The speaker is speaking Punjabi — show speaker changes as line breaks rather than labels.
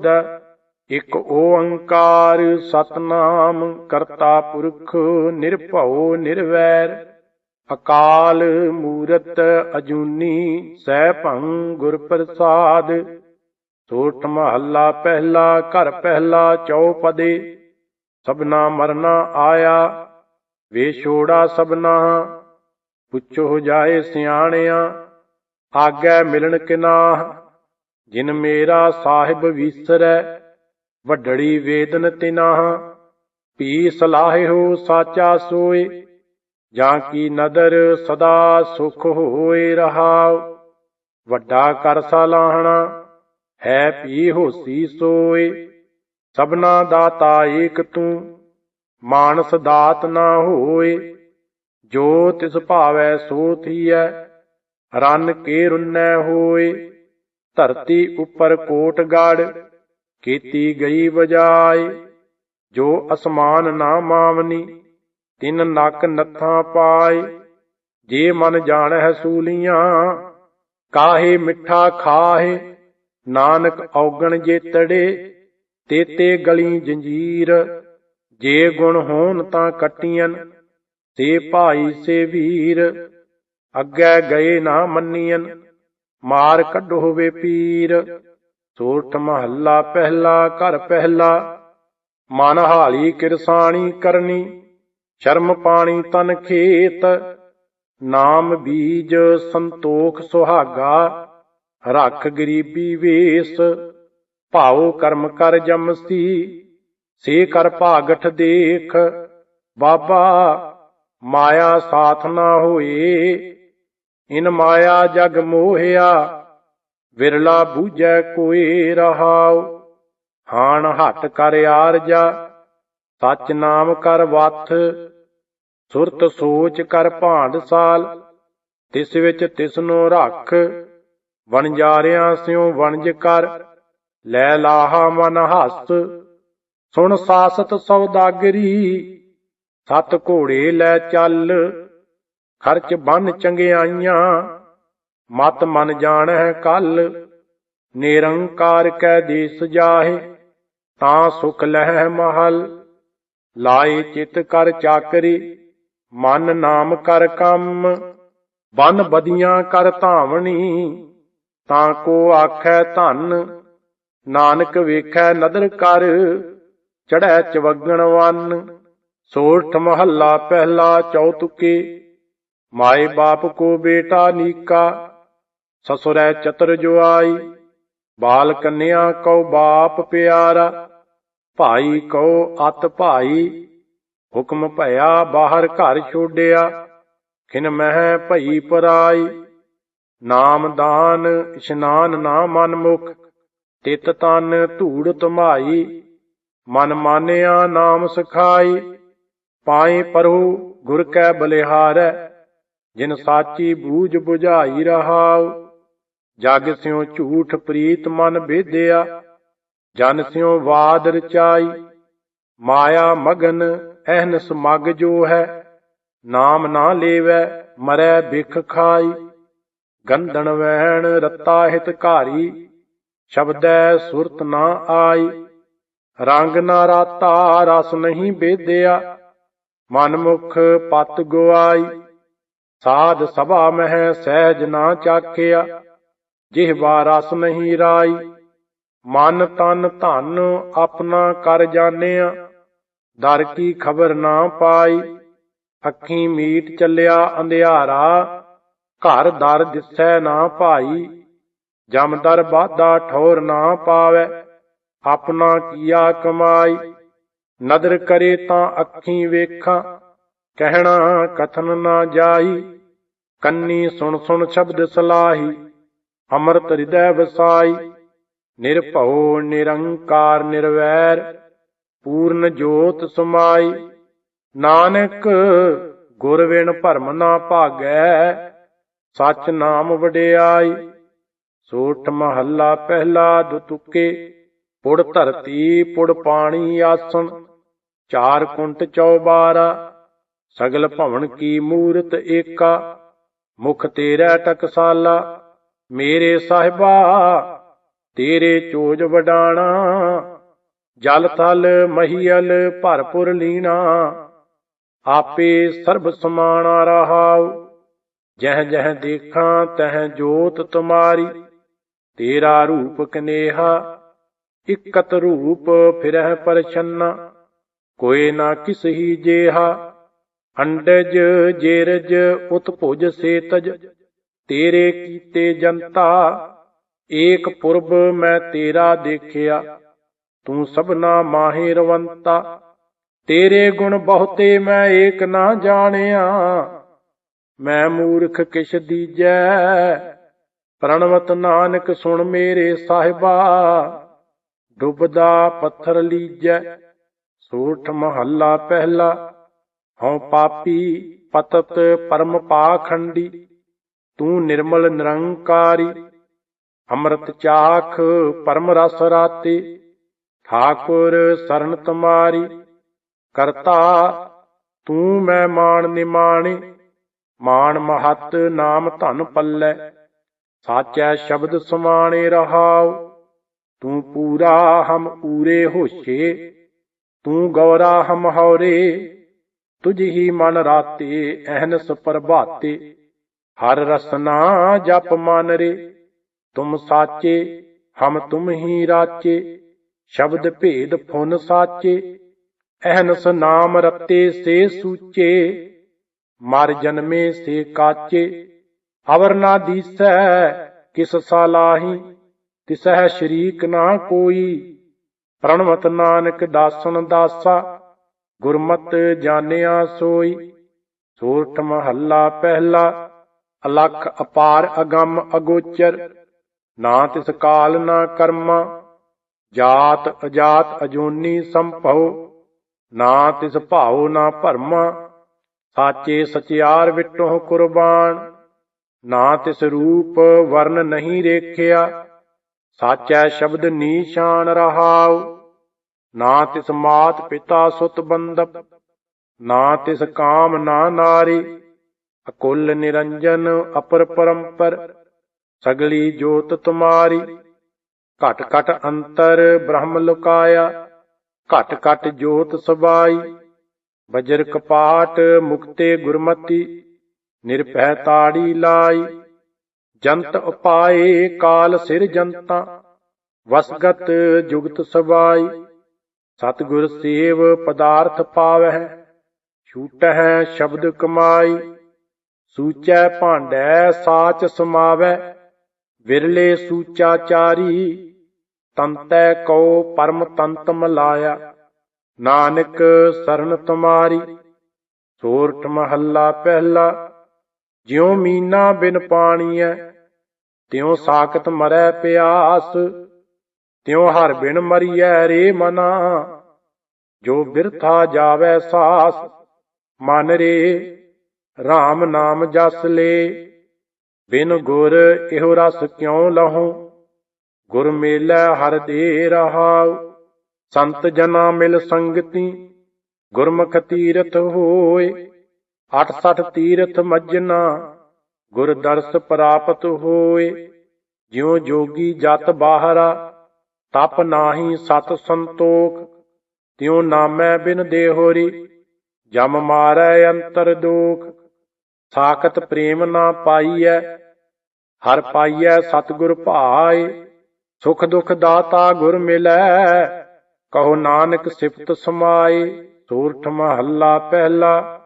ਅਯੋਧਿਆ ਇਕ ਓੰਕਾਰ ਸਤਨਾਮ ਕਰਤਾ ਪੁਰਖ ਨਿਰਭਉ ਨਿਰਵੈਰ, ਅਕਾਲ ਮੂਰਤ ਅਜੂਨੀ ਸੈਭੰ ਗੁਰ ਪ੍ਰਸਾਦ, ਸੋਠ ਮਹੱਲਾ ਪਹਿਲਾ, ਘਰ ਪਹਿਲਾ, ਚੌਪਦੇ, ਸਭਨਾ ਮਰਨਾ ਆਇਆ ਵੇਛੋੜਾ ਸਭਨਾ, ਪੁੱਛੋ ਜਾਏ ਸਿਆਣਿਆ, ਆਗੈ ਮਿਲਣ ਕਿਨਾਹ ਜਿਨ ਮੇਰਾ ਸਾਹਿਬ ਵਿਸਰੈ ਵੱਡੜੀ ਵੇਦਨ ਤਿਨਾਹ। ਪੀ ਸਲਾਹਿਓ ਸਾਚਾ ਸੋਏ, ਜਾਂ ਕੀ ਨਦਰ ਸਦਾ ਸੁਖ ਹੋਏ ਰਹਾਉ। ਵੱਡਾ ਕਰ ਸਲਾਹਣਾ ਹੈ ਪੀ ਹੋਸੀ ਸੋਏ। ਸਭਨਾ ਦਾਤਾ ਏਕ ਤੂੰ, ਮਾਨਸ ਦਾਤ ਨਾ ਹੋਏ। ਜੋ ਤਿਸ ਭਾਵੈ ਸੋ ਥੀਐ, ਰਨ ਕੇ ਰੁਨੈ ਹੋਏ। ਧਰਤੀ ਉੱਪਰ ਕੋਟ ਗੜ, ਕੀਤੀ ਗਈ ਬਜਾਏ ਜੋ ਅਸਮਾਨ ਨਾ ਮਾਵਨੀ, ਤਿੰਨ ਨੱਕ ਨੱਥਾਂ ਪਾਏ ਜੇ ਮਨ ਜਾਣੈ ਸੂਲੀਆਂ, ਕਾਹੇ ਮਿੱਠਾ ਖਾਹੇ। ਨਾਨਕ ਔਗਣ ਜੇ ਤੜੇ, ਤੇਤੇ ਗਲੀ ਜੰਜੀਰ। ਜੇ ਗੁਣ ਹੋਣ ਤਾਂ ਕੱਟੀਆਂ ਤੇ ਭਾਈ ਸੇ ਵੀਰ। ਅੱਗੇ ਗਏ ਨਾ ਮੰਨੀਆਂ ਮਾਰ ਕੱਢੋ ਹੋਵੇ ਪੀਰ। ਸੋਠ ਮਹੱਲਾ ਪਹਿਲਾ, ਘਰ ਪਹਿਲਾ। ਮਨ ਹਾਲੀ ਕਿਰਸਾਣੀ ਕਰਨੀ, ਸ਼ਰਮ ਪਾਣੀ ਤਨ ਖੇਤ। ਨਾਮ ਬੀਜ ਸੰਤੋਖ ਸੁਹਾਗਾ, ਰੱਖ ਗਰੀਬੀ ਵੇਸ। ਭਾਉ ਕਰਮ ਕਰ ਜਮਸੀ, ਸੇ ਕਰ ਭਾਗਠ ਦੇਖ। ਬਾਬਾ, ਮਾਇਆ ਸਾਥ ਨਾ ਹੋਏ। ਇਨ ਮਾਇਆ ਜਗ ਮੋਹਿਆ, ਵਿਰਲਾ ਬੂਝੈ ਕੋਈ ਰਹਾਉ। ਹਾਣ ਹੱਟ ਕਰ ਆਰਜਾ, ਸਚ ਨਾਮ ਕਰ ਵਥ, ਸੁਰਤ ਸੋਚ ਕਰ ਭਾਂਡ ਸਾਲ। ਤਿਸ ਵਿੱਚ ਤਿਸ ਨੂੰ ਰੱਖ ਵਣਜਾਰਿਆਂ ਸਿਉ ਵਣਜ ਕਰ। ਲੈ ਲਾਹਾ ਮਨ ਹੱਸ, ਸੁਣ ਸਾਸਤ ਸੌਦਾਗਰੀ ਸਤ ਘੋੜੇ ਲੈ ਚੱਲ। ਖਰਚ ਬੰਨ ਚੰਗਿਆਈਆਂ ਮਤ ਮਨ ਜਾਣੈ ਕੱਲ, ਨਿਰੰਕਾਰ ਕੈ ਦੇਸ ਜਾਹੇ, ਤਾਂ ਸੁਖ ਲਹਿ ਮਹਲ। ਲਾਏ ਚਿਤ ਕਰ ਚਾਕਰੀ, ਮਨ ਨਾਮ ਕਰ ਕੰਮ। ਬਨ ਬਦੀਆਂ ਕਰ ਧਾਵਣੀ, ਤਾਂ ਕੋ ਆਖੈ ਧਨ। ਨਾਨਕ ਵੇਖੈ ਨਦਰ ਕਰ ਚੜੈ ਚਵਗਣ ਵੰਨ। ਸੋਠ ਮਹੱਲਾ ਪਹਿਲਾ ਚੌਤੁਕੇ ਮਾਏ ਬਾਪ ਕੋ ਬੇਟਾ ਨੀਕਾ, ਸਸੁਰੈ ਚਤਰ ਜੁਆਈ ਬਾਲ ਕੰਨਿਆ ਕਉ ਬਾਪ ਪਿਆਰਾ, ਭਾਈ ਕਉ ਅਤ ਭਾਈ, ਹੁਕਮ ਭਇਆ ਬਾਹਰ ਘਰ ਛੋਡਿਆ, ਖਿਨ ਮਹਿ ਭਈ ਪਰਾਈ, ਨਾਮ ਦਾਨ ਇਸ਼ਨਾਨ ਨਾ ਮਨ ਮੁਖ, ਤਿਤ ਤਨ ਧੂੜ ਧਮਾਈ, ਮਨ ਮਾਨਿਆ ਨਾਮ ਸਖਾਈ, ਪਾਏ ਪਰਹੁ ਗੁਰ ਕੈ ਬਲਿਹਾਰੈ ਜਿਨ ਸਾਚੀ ਬੂਝ 부ਝਾਈ ਰਹਾਉ, ਜਗ ਸਿਉ ਝੂਠ ਪ੍ਰੀਤ ਮਨ ਬੇਦਿਆ ਜਨ ਸਿਉ ਵਾਦ ਰਚਾਈ, ਮਾਇਆ ਮਗਨ ਅਹਨਸ ਮਗ ਜੋ ਹੈ, ਨਾਮ ਨਾ ਲੇਵੈ, ਮਰੈ ਬਿਖ ਖਾਈ, ਗੰਧਣ ਵਹਿਣ ਰਤਾ ਹਿਤ ਘਾਰੀ, ਸ਼ਬਦੈ ਸੁਰਤ ਨਾ ਆਈ, ਰੰਗ ਨਾ ਰਾਤਾ ਰਸ ਨਹੀਂ ਬੇਦਿਆ ਮਨ ਮੁਖ ਪਤ ਗੁਆਈ ਸਾਧ ਸਭਾ ਮਹਿ ਸਹਿਜ ਨਾ ਚਾਖਿਆ ਜਿਹਵਾ ਰਸ ਨਹੀਂ ਰਾਈ, ਮਨ ਤਨ ਧਨ ਆਪਣਾ ਕਰ ਜਾਣਿਆ, ਦਰ ਕੀ ਖਬਰ ਨਾ ਪਾਈ, ਅੱਖੀ ਮੀਟ ਚੱਲਿਆ ਅੰਧਿਆਰਾ, ਘਰ ਦਰ ਦਿਸੈ ਨਾ ਭਾਈ ਜਮਦਰ ਬਾਦਾ ਠੋਰ ਨਾ ਪਾਵੇ, ਆਪਣਾ ਕੀਆ ਕਮਾਈ, ਨਦਰ ਕਰੇ ਤਾਂ ਅੱਖੀ ਵੇਖਾਂ, ਕਹਿਣਾ ਕਥਨ ਨਾ ਜਾਈ ਕੰਨੀ ਸੁਣ ਸੁਣ ਸ਼ਬਦ ਸਲਾਹੀ, ਅੰਮ੍ਰਿਤ ਹਿਰਦੈ ਵਸਾਈ। ਨਿਰਭਉ, ਨਿਰੰਕਾਰ, ਨਿਰਵੈਰ, ਪੂਰਨ ਜੋਤ ਸਮਾਈ। ਨਾਨਕ ਗੁਰ ਵਿਣ ਭਰਮ ਨਾ ਭਾਗੈ, ਸਚ ਨਾਮ ਵਡਿਆਈ। ਸੋਠ ਮਹੱਲਾ ਪਹਿਲਾ ਦੁਤੁਕੇ ਪੁੜ ਧਰਤੀ, ਪੁੜ ਪਾਣੀ ਆਸਣ। ਚਾਰ ਕੁੰਟ ਚੌਬਾਰਾ, ਸਗਲ ਭਵਨ ਕੀ ਮੂਰਤ ਏਕਾ। ਮੁਖ ਤੇਰਾ ਟਕਸਾਲਾ, ਮੇਰੇ ਸਾਹਿਬਾ, ਤੇਰੇ ਚੋਜ ਵਡਾਣਾ, ਜਲ ਥਲ ਮਹੀਲ ਭਰਪੁਰ ਲੀਣਾ, ਆਪੇ ਸਰਬ ਸਮਾਣਾ ਰਹਾਉ, ਜਹ ਜਹ ਦੇਖਾਂ ਤਹ ਜੋਤ ਤੁਮਾਰੀ, ਤੇਰਾ ਰੂਪ ਕਨੇਹਾ, ਇਕਤ ਰੂਪ ਫਿਰਹਿ ਪਰਛੰਨਾ, ਕੋਈ ਨਾ ਕਿਸਹੀ ਜੇਹਾ ਅੰਡਜ ਜੇਰਜ ਉਤਭੁਜ ਸੇਤਜ, ਤੇਰੇ ਕੀਤੇ ਜਨਤਾ, ਏਕ ਪੁਰਬ ਮੈਂ ਤੇਰਾ ਦੇਖਿਆ। ਤੂੰ ਸਭਨਾ ਮਾਹੇ ਰਵੰਤਾ, ਤੇਰੇ ਗੁਣ ਬਹੁਤੇ ਮੈਂ ਏਕ ਨਾ ਜਾਣਿਆ। ਮੈਂ ਮੂਰਖ ਕਿਛ ਦੀਜੈ, ਪ੍ਰਣਵਤ ਨਾਨਕ ਸੁਣ ਮੇਰੇ ਸਾਹਿਬਾ। ਡੁੱਬਦਾ ਪੱਥਰ ਲੀਜੈ ਸੋਠ ਮਹੱਲਾ ਪਹਿਲਾ ਹਉ ਪਾਪੀ ਪਤਤ ਪਰਮ ਪਾਖੰਡੀ, ਤੂੰ ਨਿਰਮਲ ਨਿਰੰਕਾਰੀ, ਅੰਮ੍ਰਿਤ ਚਾਖ ਪਰਮ ਰਸ ਰਾਤੇ, ਠਾਕੁਰ ਸਰਨ ਤੁਮਾਰੀ, ਕਰਤਾ ਤੂੰ ਮੈਂ ਮਾਣ ਨਿਮਾਣੇ ਮਾਣ ਮਹਤ ਨਾਮ ਧਨ ਪੱਲੇ, ਸਾਚੈ ਸ਼ਬਦ ਸਮਾਣੇ ਰਹਾਉ, ਤੂੰ ਪੂਰਾ ਹਮ ਪੂਰੇ ਹੋਸ਼ੇ, ਤੂੰ ਗੌਰਾ ਹਮ ਹੌਰੇ ਤੁਝ ਹੀ ਮਨ ਰਾਤੇ ਅਹਨਸ ਪ੍ਰਭਾਤੇ ਹਰ ਰਸਨਾ ਜਪ ਮਨ ਰੇ, ਤੁਮ ਸਾਚੇ, ਹਮ ਤੁਮ ਹੀ ਰਾਚੇ। ਸ਼ਬਦ ਭੇਦ ਫੁਨ ਸਾਚੇ ਅਹਨਸ ਨਾਮ ਰਤੇ ਸੇ ਸੂਚੇ। ਮਰ ਜਨਮੇ ਸੇ ਕਾਚੇ, ਅਵਰ ਨਾ ਦੀਸੈ ਕਿਸ ਸਾਲਾਹੀ ਤਿਸਹਿ ਸ਼ਰੀਕ ਨਾ ਕੋਈ, ਪ੍ਰਣਵਤ ਨਾਨਕ ਦਾਸਨ ਦਾਸਾ। ਗੁਰਮਤ ਜਾਣਿਆ ਸੋਈ, ਸੂਰਠ ਮਹੱਲਾ ਪਹਿਲਾ, ਅਲਖ ਅਪਾਰ ਅਗੰਮ ਅਗੋਚਰ, ਨਾ ਤਿਸ ਕਾਲ ਨਾ ਕਰਮਾ, ਜਾਤ ਅਜਾਤ ਅਜੋਨੀ ਸੰਭਉ, ਨਾ ਤਿਸ ਭਾਉ ਨਾ ਭਰਮਾ, ਸਾਚੇ ਸਚਿਆਰ ਵਿਟੋ ਕੁਰਬਾਨ, ਨਾ ਤਿਸ ਰੂਪ ਵਰਨ ਨਹੀਂ ਰੇਖਿਆ, ਸਾਚੈ ਸ਼ਬਦ ਨੀਸ਼ਾਨ ਰਹਾਉ। ਨਾ ਤਿਸ ਮਾਤ ਪਿਤਾ ਸੁਤ ਬੰਦਪ ਨਾ ਤਿਸ ਕਾਮ ਨਾ ਨਾਰੀ, ਅਕੁਲ ਨਿਰੰਜਨ ਅਪਰ ਪਰੰਪਰ, ਸਗਲੀ ਜੋਤ ਤੁਮਾਰੀ, ਘਟ ਘਟ ਅੰਤਰ ਬ੍ਰਹਮ ਲੁਕਾਇਆ, ਘਟ ਘਟ ਜੋਤ ਸਬਾਈ, ਬਜਰ ਕਪਾਟ ਮੁਕਤੇ ਗੁਰਮਤੀ, ਨਿਰਭੈ ਤਾੜੀ ਲਾਈ, ਜੰਤ ਉਪਾਏ ਕਾਲ ਸਿਰ ਜੰਤਾ, ਵਸਗਤ ਜੁਗਤ ਸਬਾਈ। ਸਤਿਗੁਰ ਸੇਵ ਪਦਾਰਥ ਪਾਵਹਿ, ਛੂਟਹਿ ਸ਼ਬਦ ਕਮਾਈ, ਸੂਚੈ ਭਾਂਡੈ ਸਾਚ ਸਮਾਵੈ ਵਿਰਲੇ ਸੂਚਾਚਾਰੀ, ਤੰਤੈ ਕਉ ਪਰਮ ਤੰਤ ਮਲਾਇਆ ਨਾਨਕ ਸਰਨ ਤੁਮਾਰੀ, ਸੋਰਠ ਮਹੱਲਾ ਪਹਿਲਾ, ਜਿਉ ਮੀਨਾ ਬਿਨ ਪਾਣੀਐ, ਤਿਉ ਸਾਖਤ ਮਰੈ ਪਿਆਸ ਤਿਉ ਹਰ ਬਿਨ ਮਰੀਐ ਰੇ ਮਨਾ। ਜੋ ਬਿਰਥਾ ਜਾਵੈ ਸਾਸ, ਮਨ ਰੇ RAM ਨਾਮ ਜਸ ਲੇ। ਬਿਨ ਗੁਰ ਇਹੋ ਰਸ ਕਿਉ ਲਹੋ? ਗੁਰ ਮੇਲੇ ਹਰ ਦੇ ਰਹਾਉ। ਸੰਤ ਜਨਾ ਮਿਲ ਸੰਗਤੀ, ਗੁਰਮੁਖ ਤੀਰਥ ਹੋਏ। 68 ਤੀਰਥ ਮੱਜਨਾ, ਗੁਰ ਦਰਸ ਪ੍ਰਾਪਤ ਹੋਏ। ਜਿਉ ਜੋਗੀ ਜਤ ਬਾਹਰਾ ਤਪ ਨਾਹੀ ਸਤ ਸੰਤੋਖ, ਤਿਉ ਨਾਮੈ ਬਿਨ ਦੇਹੋਰੀ, ਜਮ ਮਾਰੈ ਅੰਤਰ ਦੋਖ। ਸਾਖਤ ਪ੍ਰੇਮ ਨਾ ਪਾਈਐ, ਹਰ ਪਾਈਐ ਸਤਿਗੁਰ ਭਾਏ, ਸੁਖ ਦੁਖ ਦਾਤਾ ਗੁਰ ਮਿਲੈ, ਕਹੋ ਨਾਨਕ ਸਿਫਤ ਸਮਾਏ, ਸੂਰਠ ਮਹੱਲਾ ਪਹਿਲਾ।